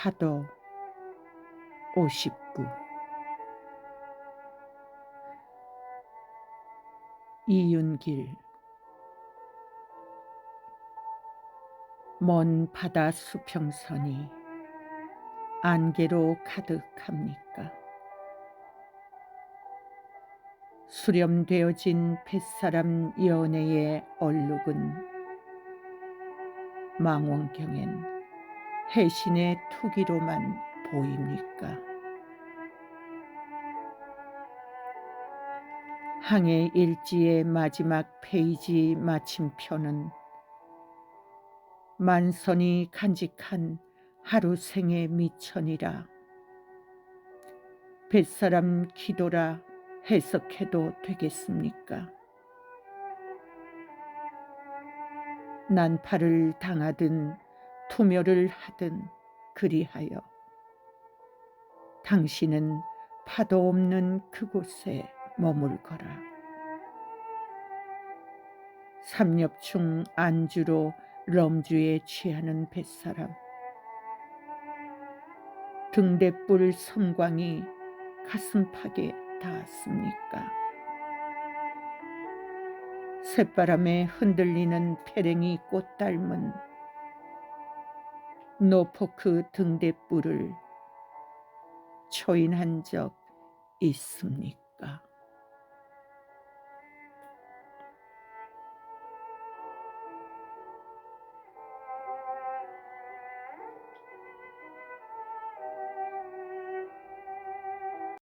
파도 59 이윤길 먼 바다 수평선이 안개로 가득합니까? 수렴되어진 뱃사람 연애의 얼룩은 망원경엔 해신의 투기로만 보입니까? 항해 일지의 마지막 페이지 마침표는 만선이 간직한 하루 생의 미천이라 뱃사람 기도라 해석해도 되겠습니까? 난파를 당하든 투멸을 하든 그리하여 당신은 파도 없는 그곳에 머물거라. 삼엽충 안주로 럼주에 취하는 뱃사람. 등대불 섬광이 가슴팍에 닿았습니까? 새바람에 흔들리는 페랭이 꽃 닮은 노포크 등대불을 초인한 적 있습니까?